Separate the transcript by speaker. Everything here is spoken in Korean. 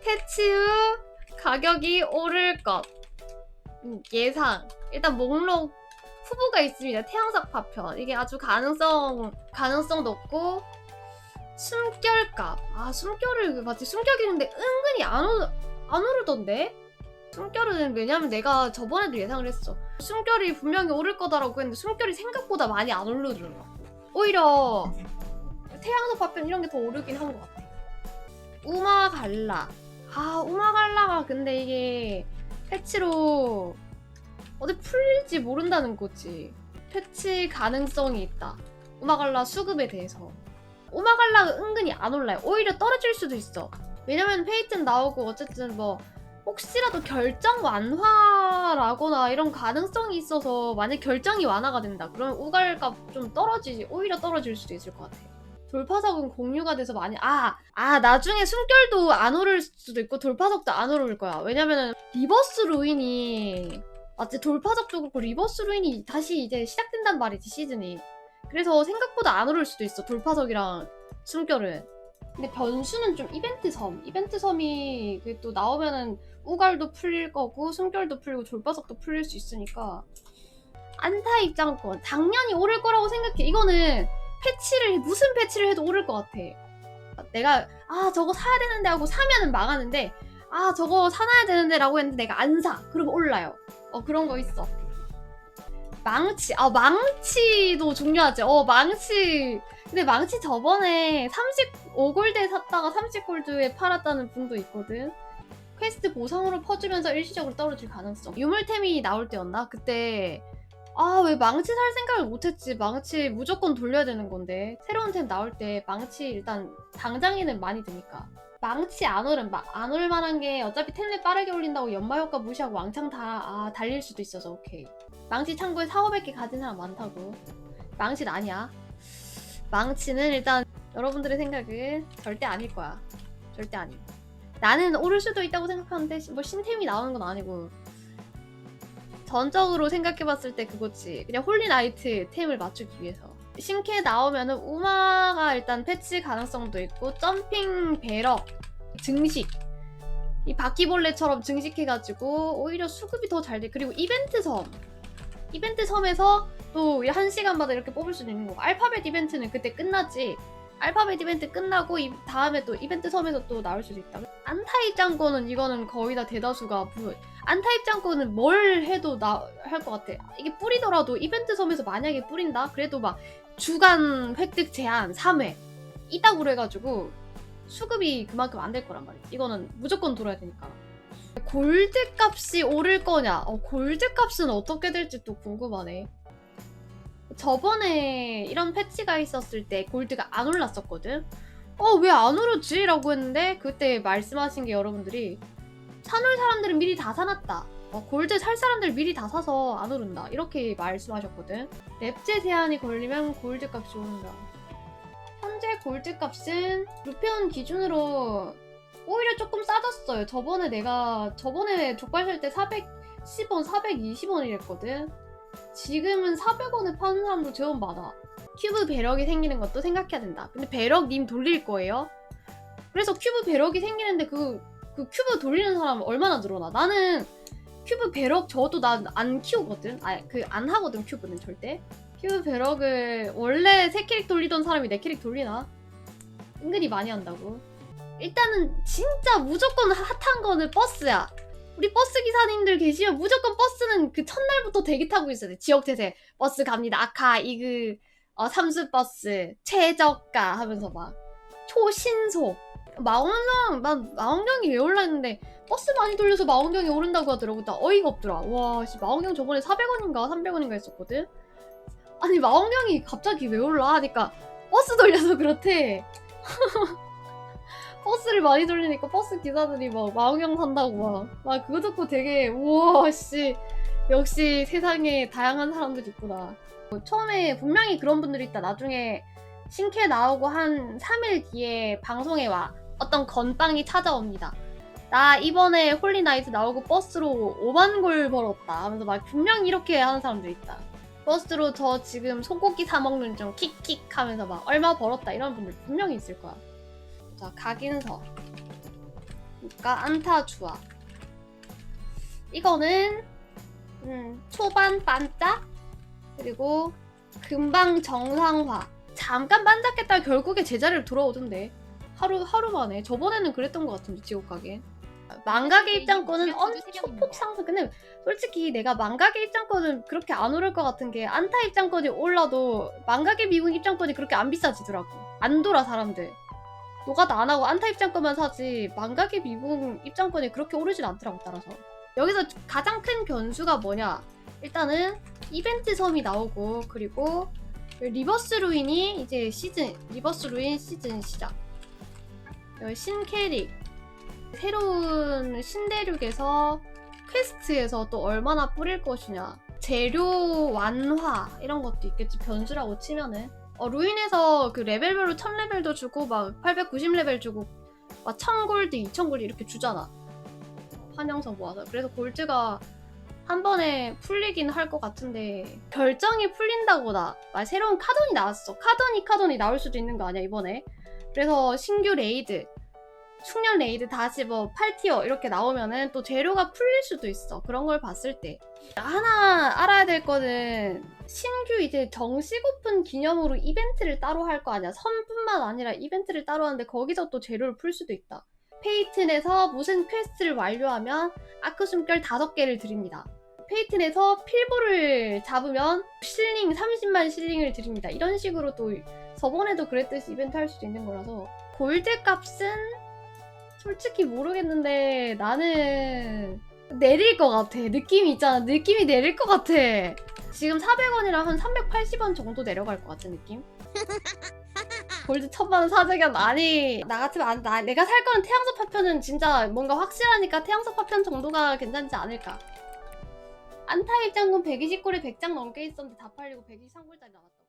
Speaker 1: 패치 후 가격이 오를 것. 음, 예상. 일단 목록 후보가 있습니다. 태양석 파편. 이게 아주 가능성 가능성 높고 숨결값. 아 숨결을 마치 숨결이는데 은근히 안, 오, 안 오르던데? 숨결은 왜냐면 내가 저번에도 예상을 했어. 숨결이 분명히 오를 거다라고 했는데 숨결이 생각보다 많이 안 오르더라고. 오히려 태양석 파편 이런 게 더 오르긴 한 것 같아 우마갈라. 아 우마갈라가 근데 이게 패치로 어디 풀릴지 모른다는 거지. 패치 가능성이 있다. 우마갈라 수급에 대해서. 우마갈라가 은근히 안 올라요. 오히려 떨어질 수도 있어. 왜냐면 페이튼 나오고 어쨌든 뭐 혹시라도 결정 완화라거나 이런 가능성이 있어서 만약 결정이 완화가 된다. 그러면 우갈값 좀 떨어지지 오히려 떨어질 수도 있을 것 같아 돌파석은 공유가 돼서 많이 아, 아 나중에 숨결도 안 오를 수도 있고 돌파석도 안 오를 거야. 왜냐면은 리버스 루인이 맞지? 돌파석도 그렇고 리버스 루인이 다시 이제 시작된단 말이지 시즌이. 그래서 생각보다 안 오를 수도 있어 돌파석이랑 숨결은. 근데 변수는 좀 이벤트 섬. 이벤트 섬이 그게 또 나오면은 우갈도 풀릴 거고 숨결도 풀리고 돌파석도 풀릴 수 있으니까. 안타 입장권. 당연히 오를 거라고 생각해. 이거는 패치를 무슨 패치를 해도 오를 것 같아. 내가 아 저거 사야 되는데 하고 사면은 망하는데 아 저거 사놔야 되는데라고 했는데 내가 안 사. 그러면 올라요. 어 그런 거 있어. 망치 아 망치도 중요하지. 어 망치 근데 망치 저번에 35골드에 샀다가 30골드에 팔았다는 분도 있거든. 퀘스트 보상으로 퍼주면서 일시적으로 떨어질 가능성. 유물템이 나올 때였나? 그때 아 왜 망치 살 생각을 못했지? 망치 무조건 돌려야 되는 건데. 새로운 템 나올 때 망치 일단 당장에는 많이 드니까. 망치 안 오른 안 올만한 게 어차피 템레 빠르게 올린다고 연마 효과 무시하고 왕창 다 아, 달릴 수도 있어서 오케이. 망치 창고에 4, 500개 가진 사람 많다고. 망치는 아니야. 망치는 일단 여러분들의 생각은 절대 아닐 거야. 절대 아니 나는 오를 수도 있다고 생각하는데 뭐 신템이 나오는 건 아니고 전적으로 생각해봤을 때 그거지. 그냥 홀리나이트 템을 맞추기 위해서. 신캐 나오면은 우마가 일단 패치 가능성도 있고 점핑 배럭 증식 이 바퀴벌레처럼 증식해가지고 오히려 수급이 더 잘 돼. 그리고 이벤트 섬 이벤트 섬에서 또 한 시간마다 이렇게 뽑을 수도 있는 거고 알파벳 이벤트는 그때 끝났지. 알파벳 이벤트 끝나고 이 다음에 또 이벤트 섬에서 또 나올 수도 있다. 안타 입장권은 이거는 거의 다 대다수가 부... 안타 입장권은 뭘 해도 나 할 것 같아. 이게 뿌리더라도 이벤트 섬에서 만약에 뿌린다? 그래도 막 주간 획득 제한 3회 있다고 그래가지고 수급이 그만큼 안 될 거란 말이야. 이거는 무조건 돌아야 되니까. 골드 값이 오를 거냐? 어, 골드 값은 어떻게 될지 또 궁금하네. 저번에 이런 패치가 있었을 때 골드가 안 올랐었거든. 어, 왜 안 오르지? 라고 했는데 그때 말씀하신 게 여러분들이 사놓을 사람들은 미리 다 사놨다. 어, 골드 살 사람들 미리 다 사서 안 오른다. 이렇게 말씀하셨거든. 랩제 제한이 걸리면 골드 값이 오른다. 현재 골드 값은 루페온 기준으로 오히려 조금 싸졌어요. 저번에 내가 저번에 족발 살 때 410원, 420원이랬거든. 지금은 400원에 파는 사람도 제법 많아. 큐브 배럭이 생기는 것도 생각해야 된다. 근데 배럭 님 돌릴 거예요? 그래서 큐브 배럭이 생기는데 그, 그 큐브 돌리는 사람 얼마나 늘어나? 나는 큐브 배럭 저도 난 안 키우거든. 아, 그 안 하거든 큐브는 절대. 큐브 배럭을 원래 세 캐릭 돌리던 사람이 네 캐릭 돌리나? 은근히 많이 한다고. 일단은 진짜 무조건 핫한 거는 버스야. 우리 버스 기사님들 계시면 무조건 버스는 그 첫날부터 대기 타고 있어야 돼. 지역 태세. 버스 갑니다. 아카, 이그, 어, 삼수 버스, 최저가 하면서 막 초신속. 마원경, 난 마원경이 왜 올라 했는데 버스 많이 돌려서 마원경이 오른다고 하더라고. 나 어이가 없더라. 와, 씨, 마원경 저번에 400원인가 300원인가 했었거든? 아니, 마원경이 갑자기 왜 올라? 하니까 버스 돌려서 그렇대. 버스를 많이 돌리니까 버스 기사들이 막 마원경 산다고 막. 막 그거 듣고 되게, 우와, 씨. 역시 세상에 다양한 사람들이 있구나. 처음에 분명히 그런 분들이 있다. 나중에 신캐 나오고 한 3일 뒤에 방송에 와. 어떤 건빵이 찾아옵니다. 나 이번에 홀리나이트 나오고 버스로 5만 골 벌었다. 하면서 막 분명히 이렇게 하는 사람들 있다. 버스로 저 지금 소고기 사 먹는 중 킥킥 하면서 막 얼마 벌었다 이런 분들 분명히 있을 거야. 자, 각인서. 그러니까 안타 주화. 이거는 음, 초반 반짝 그리고 금방 정상화. 잠깐 반짝했다 가 결국에 제자리로 돌아오던데 하루 하루 만에 저번에는 그랬던 것 같은데 지옥 가게. 망각의 입장권은 엄청 폭 상승. 근데 솔직히 내가 망각의 입장권은 그렇게 안 오를 것 같은 게 안타 입장권이 올라도 망각의 미국 입장권이 그렇게 안 비싸지더라고. 안 돌아 사람들. 노가다 안 하고 안타 입장권만 사지 망각의 미국 입장권이 그렇게 오르진 않더라고 따라서. 여기서 가장 큰 변수가 뭐냐? 일단은 이벤트 섬이 나오고 그리고 리버스 루인이 이제 시즌 리버스 루인 시즌 시작. 여기 신캐릭 새로운 신대륙에서 퀘스트에서 또 얼마나 뿌릴 것이냐. 재료 완화 이런 것도 있겠지 변수라고 치면은. 어, 루인에서 그 레벨별로 1000레벨도 주고 막 890레벨 주고 막 1000골드 2000골드 이렇게 주잖아. 환영서 모아서. 그래서 골드가 한 번에 풀리긴 할 것 같은데 결정이 풀린다고나 막 새로운 카돈이 나왔어. 카돈이 카돈이 나올 수도 있는 거 아니야 이번에 그래서 신규 레이드 충년 레이드 다시 뭐 8티어 이렇게 나오면은 또 재료가 풀릴 수도 있어. 그런 걸 봤을 때. 하나 알아야 될 거는 신규 이제 정식 오픈 기념으로 이벤트를 따로 할 거 아니야. 선뿐만 아니라 이벤트를 따로 하는데 거기서 또 재료를 풀 수도 있다. 페이튼에서 무슨 퀘스트를 완료하면 아크 숨결 5개를 드립니다. 페이튼에서 필보를 잡으면 실링 30만 실링을 드립니다. 이런 식으로 또 저번에도 그랬듯이 이벤트 할 수도 있는 거라서 골드 값은 솔직히 모르겠는데 나는 내릴 것 같아. 느낌이 있잖아. 느낌이 내릴 것 같아. 지금 400원이랑 한 380원 정도 내려갈 것 같은 느낌? 골드 천만 사재견 아니 나 같으면 안, 나, 내가 살 거는 태양석 파편은 진짜 뭔가 확실하니까 태양석 파편 정도가 괜찮지 않을까 안타 입장군 120골에 100장 넘게 있었는데 다 팔리고 123골짜리 나왔다